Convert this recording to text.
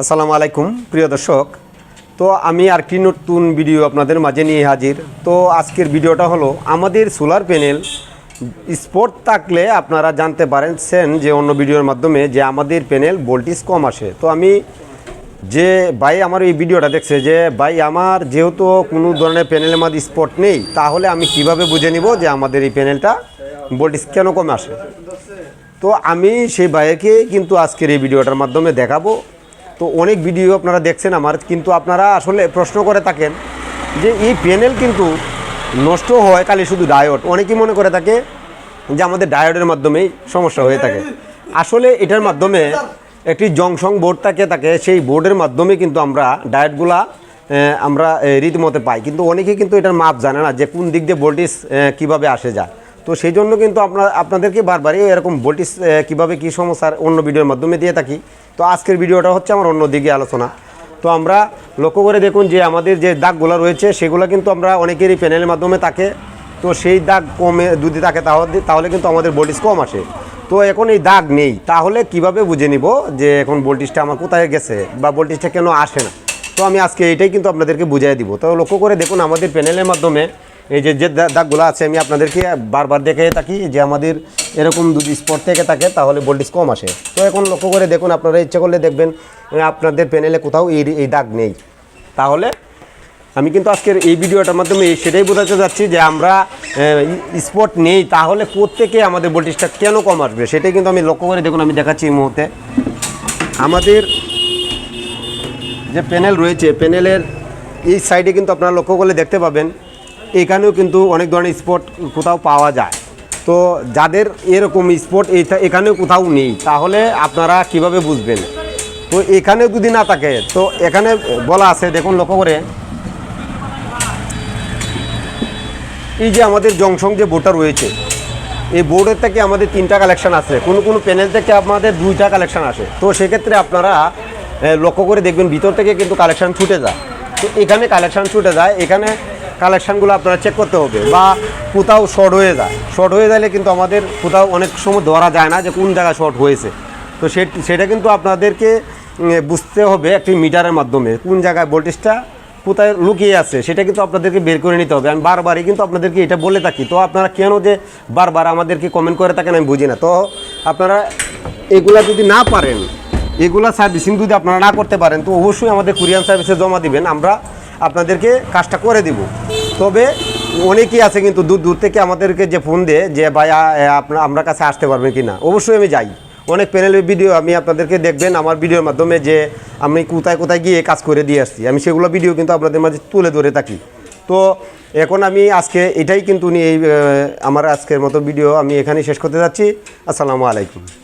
আসসালামু আলাইকুম, প্রিয় দর্শক। তো আমি আর কি নতুন ভিডিও আপনাদের মাঝে নিয়ে হাজির। তো আজকের ভিডিওটা হলো আমাদের সোলার প্যানেল স্পট থাকলে আপনারা জানতে পারেন যে অন্য ভিডিওর মাধ্যমে যে আমাদের প্যানেল ভোল্টেজ কম আসে। তো আমি যে ভাই আমার এই ভিডিওটা দেখছে যে, ভাই, আমার যেহেতু কোনো ধরনের প্যানেলের মধ্যে স্পট নেই, তাহলে আমি কীভাবে বুঝে নিব যে আমাদের এই প্যানেলটা ভোল্টেজ কেন কমে আসে? তো আমি সেই ভাইকে কিন্তু আজকের এই ভিডিওটার মাধ্যমে দেখাবো। তো অনেক ভিডিও আপনারা দেখছেন আমার কিন্তু আপনারা আসলে প্রশ্ন করে থাকেন যে এই প্যানেল কিন্তু নষ্ট হয় খালি শুধু ডায়োড। অনেকেই মনে করে থাকে যে আমাদের ডায়োডের মাধ্যমেই সমস্যা হয়ে থাকে। আসলে এটার মাধ্যমে একটি জংশন বোর্ড থাকে থাকে সেই বোর্ডের মাধ্যমে কিন্তু আমরা ডায়োডগুলা আহ, আমরা রীতিমতো পাই। কিন্তু অনেকে কিন্তু এটার মাপ জানে না যে কোন দিক দিয়ে ভোল্টেজ কীভাবে আসে যায়। তো সেই জন্য কিন্তু আপনার, আপনাদেরকে বারবারই এরকম ভোল্টেজ কীভাবে কী সমস্যার অন্য ভিডিওর মাধ্যমে দিয়ে থাকি। তো আজকের ভিডিওটা হচ্ছে আমার অন্য দিকে আলোচনা। তো আমরা লক্ষ্য করে দেখুন যে আমাদের যে দাগগুলো রয়েছে, সেগুলো কিন্তু আমরা অনেকেরই প্যানেলের মাধ্যমে থাকে। তো সেই দাগ কমে, যদি থাকে তাহলে কিন্তু আমাদের ভোল্টেজ কম আসে। তো এখন এই দাগ নেই, তাহলে কীভাবে বুঝে নিব যে এখন ভোল্টেজটা আমার কোথায় গেছে বা ভোল্টেজটা কেন আসে না? তো আমি আজকে এটাই কিন্তু আপনাদেরকে বুঝিয়ে দিব। তো লক্ষ্য করে দেখুন আমাদের প্যানেলের মাধ্যমে এই যে যে দাগগুলো আছে, আমি আপনাদেরকে বারবার দেখে থাকি যে আমাদের এরকম যদি স্পট থেকে থাকে, তাহলে ভোল্টেজ কম আসে। তো এখন লক্ষ্য করে দেখুন, আপনারা ইচ্ছে করলে দেখবেন আপনাদের প্যানেলে কোথাও এই এই দাগ নেই। তাহলে আমি কিন্তু আজকের এই ভিডিওটার মাধ্যমে সেটাই বোঝাতে যাচ্ছি যে আমরা স্পট নেই, তাহলে কোত্থেকে আমাদের ভোল্টেজটা কেন কম আসবে? সেটাই কিন্তু আমি লক্ষ্য করে দেখুন, আমি দেখাচ্ছি এই মুহূর্তে। আমাদের যে প্যানেল রয়েছে প্যানেলের এই সাইডে কিন্তু আপনারা লক্ষ্য করলে দেখতে পাবেন এখানেও কিন্তু অনেক ধরনের স্পট কোথাও পাওয়া যায়। তো যাদের এরকম স্পট এখানেও কোথাও নেই, তাহলে আপনারা কীভাবে বুঝবেন? তো এখানেও যদি না থাকে, তো এখানে বলা আছে, দেখুন লক্ষ্য করে। এই যে আমাদের জংশন যে বোর্ডটা রয়েছে, এই বোর্ডের থেকে আমাদের তিনটা কালেকশন আছে। কোনো কোনো প্যানেল থেকে আমাদের দুইটা কালেকশান আসে। তো সেক্ষেত্রে আপনারা লক্ষ্য করে দেখবেন, ভিতর থেকে কিন্তু কালেকশন ছুটে যায়। তো এখানে কালেকশন ছুটে যায়। এখানে কালেকশানগুলো আপনারা চেক করতে হবে বা কোথাও শর্ট হয়ে যায়। শর্ট হয়ে গেলে কিন্তু আমাদের কোথাও অনেক সময় ধরা যায় না যে কোন জায়গায় শর্ট হয়েছে। তো সেটা কিন্তু আপনাদেরকে বুঝতে হবে একটি মিটারের মাধ্যমে কোন জায়গায় ভোল্টেজটা কোথায় লুকিয়ে আছে। সেটা কিন্তু আপনাদেরকে বের করে নিতে হবে। আমি বারবারই কিন্তু আপনাদেরকে এটা বলে থাকি। তো আপনারা কেন যে বারবার আমাদেরকে কমেন্ট করে থাকেন আমি বুঝি না। তো আপনারা এগুলা যদি না পারেন, এগুলা সার্ভিসিং যদি আপনারা না করতে পারেন, তো অবশ্যই আমাদের কুরিয়ান সার্ভিসে জমা দিবেন। আমরা আপনাদেরকে কাজটা করে দিব। তবে অনেকেই আছে কিন্তু দূর দূর থেকে আমাদেরকে যে ফোন দেয় যে, ভাই আপনার আমরা কাছে আসতে পারবেন কি না অবশ্যই আমি যাই। অনেক প্যানেলের ভিডিও আমি আপনাদেরকে দেখবেন আমার ভিডিওর মাধ্যমে যে, আমি কোথায় কোথায় গিয়ে কাজ করে দিয়ে আসছি? আমি সেগুলো ভিডিও কিন্তু আপনাদের মাঝে তুলে ধরে থাকি। তো, এখন আমি আজকে এটাই কিন্তু নিয়ে এই আমার আজকের মতো ভিডিও আমি এখানেই শেষ করতে যাচ্ছি। আসসালামু আলাইকুম।